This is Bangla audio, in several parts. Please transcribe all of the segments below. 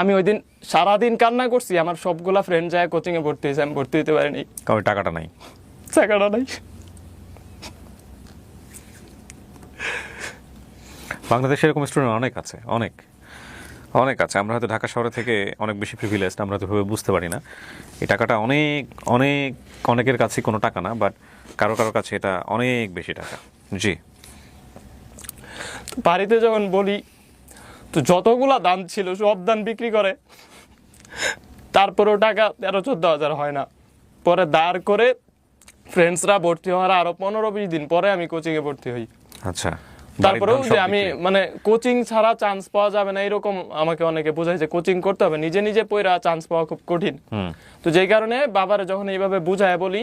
আমি ওই দিন সারাদিন কান্না করছি আমার সবগুলা ফ্রেন্ড যায় কোচিংয়ে ভর্তি হয়েছে আমি ভর্তি হতে পারিনি। কারণ টাকাটা নাই। টাকাটা নাই। বাংলাদেশে এরকম স্টুডেন্ট অনেক আছে অনেক অনেক আছে। আমরা হয়তো ঢাকা শহরে থেকে অনেক বেশি প্রিভিলেজড আমরা হয়তো ভেবে বুঝতে পারি না। এই টাকাটা অনেক অনেক অনেকের কাছে কোনো টাকা না বাট কারও কারও কাছে এটা অনেক বেশি টাকা। জি। বাড়িতে যখন বলি তো যতগুলা দান ছিল সব দান বিক্রি করে তারপরেও টাকা তেরো চোদ্দ হাজার হয় না। পরে দাঁড় করে ফ্রেন্ডসরা ভর্তি হওয়ার আরও পনেরো বিশ দিন পরে আমি কোচিংয়ে ভর্তি হই। আচ্ছা তারপরেও যে আমি মানে কোচিং ছাড়া চান্স পাওয়া যাবে না এরকম আমাকে অনেকে বোঝাইছে কোচিং করতে হবে নিজে নিজে পড়া চান্স পাওয়া খুব কঠিন। তো যেই কারণে বাবারে যখন এইভাবে বুঝায় বলি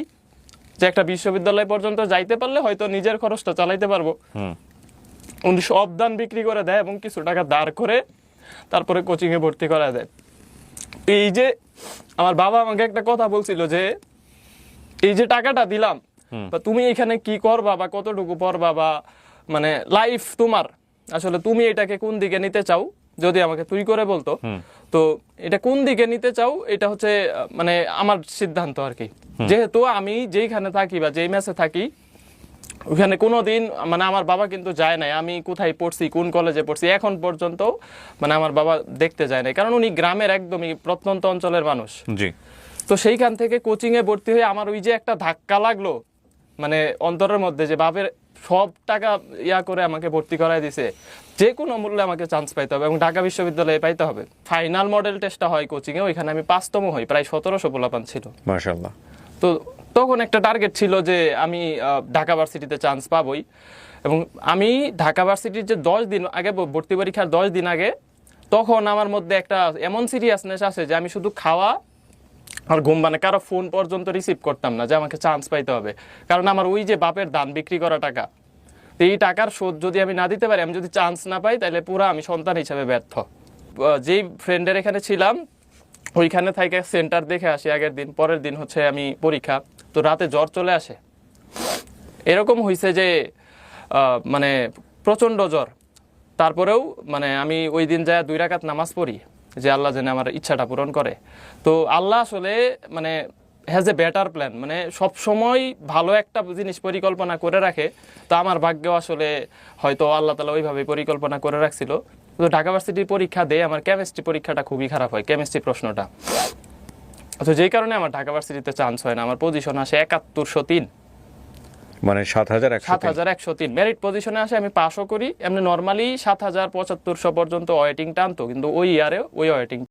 যে একটা বিশ্ববিদ্যালয় পর্যন্ত যাইতে পারলে হয়তো নিজের খরচটা চালাইতে পারব। উনি সব দান বিক্রি করে দেয় এবং কিছু টাকা দাঁড় করে তারপরে কোচিং এ ভর্তি করা দেয়। এই যে আমার বাবা আমাকে একটা কথা বলছিল যে এই যে টাকাটা দিলাম বা তুমি এখানে কি করবা বা কতটুকু পড়বা বা মানে লাইফ তোমার আসলে তুমি এটাকে কোন দিকে নিতে চাও? যদি আমাকে তুই করে বলতো। তো এটা কোন দিকে নিতে চাও? এটা হচ্ছে মানে আমার সিদ্ধান্ত আর কি। যেহেতু আমি যেইখানে থাকি বা যেই ম্যাচে থাকি ওখানে কোনো দিন মানে আমার বাবা কিন্তু যায় নাই। আমি কোথায় পড়ছি কোন কলেজে পড়ছি এখন পর্যন্ত মানে আমার বাবা দেখতে যায় নাই। কারণ উনি গ্রামের একদমই প্রত্যন্ত অঞ্চলের মানুষ। জি। তো সেইখান থেকে কোচিংয়ে ভর্তি হয়ে আমার ওই যে একটা ধাক্কা লাগল মানে অন্তরের মধ্যে যে বাপের সব টাকা ইয়া করে আমাকে ভর্তি করায় দিছে। যে কোনো মূল্যে আমাকে চান্স পাইতে হবে এবং ঢাকা বিশ্ববিদ্যালয়ে পাইতে হবে। ফাইনাল মডেল টেস্টটা হয় কোচিংয়ে ওইখানে আমি পাঁচতম হই প্রায় সতেরোশো পোলাপান ছিল। মার্শাল্লাহ তো তখন একটা টার্গেট ছিল যে আমি ঢাকা ভার্সিটিতে চান্স পাবই। এবং আমি ঢাকা ভার্সিটির যে দশ দিন আগে ভর্তি পরীক্ষার দশ দিন আগে, তখন আমার মধ্যে একটা এমন সিরিয়াসনেস আছে যে আমি শুধু খাওয়া আর ঘুম মানে কারও ফোন পর্যন্ত রিসিভ করতাম না যে আমাকে চান্স পাইতে হবে। কারণ আমার ওই যে বাপের দান, বিক্রি করা টাকা, তো এই টাকার শোধ যদি আমি না দিতে পারি, আমি যদি চান্স না পাই, তাহলে পুরো আমি সন্তান হিসাবে ব্যর্থ। যেই ফ্রেন্ডের এখানে ছিলাম ওইখানে থেকে সেন্টার দেখে আসি, আগের দিন, পরের দিন হচ্ছে আমি পরীক্ষা। তো রাতে জ্বর চলে আসে। এরকম হয়েছে যে মানে প্রচণ্ড জ্বর। তারপরেও মানে আমি ওই দিন যায় দুই রাকাত নামাজ পড়ি, যে আল্লাহ যেন আমার ইচ্ছাটা পূরণ করে। তো আল্লাহ আসলে মানে হ্যাজ এ বেটার প্ল্যান মানে সব সময় ভালো একটা জিনিস পরিকল্পনা করে রাখে। তো আমার ভাগ্যেও আসলে হয়তো আল্লাহ তালা ওইভাবে পরিকল্পনা করে রাখছিল। তো ঢাকা ভার্সিটির পরীক্ষা দেয় আমার কেমিস্ট্রি পরীক্ষাটা খুবই খারাপ হয় কেমিস্ট্রি প্রশ্নটা। তো যেই কারণে আমার ঢাকা ভার্সিটিতে চান্স হয় না আমার পজিশন আসে একাত্তরশো তিন। মানে সাত হাজার সাত হাজার একশো তিন। মেরিট পজিশনে আসে আমি পাশও করি এমনি নর্মালি সাত হাজার পঁচাত্তরশো পর্যন্ত ওয়েটিং টানতো কিন্তু ওই ইয়ারে ওই ওয়েটিং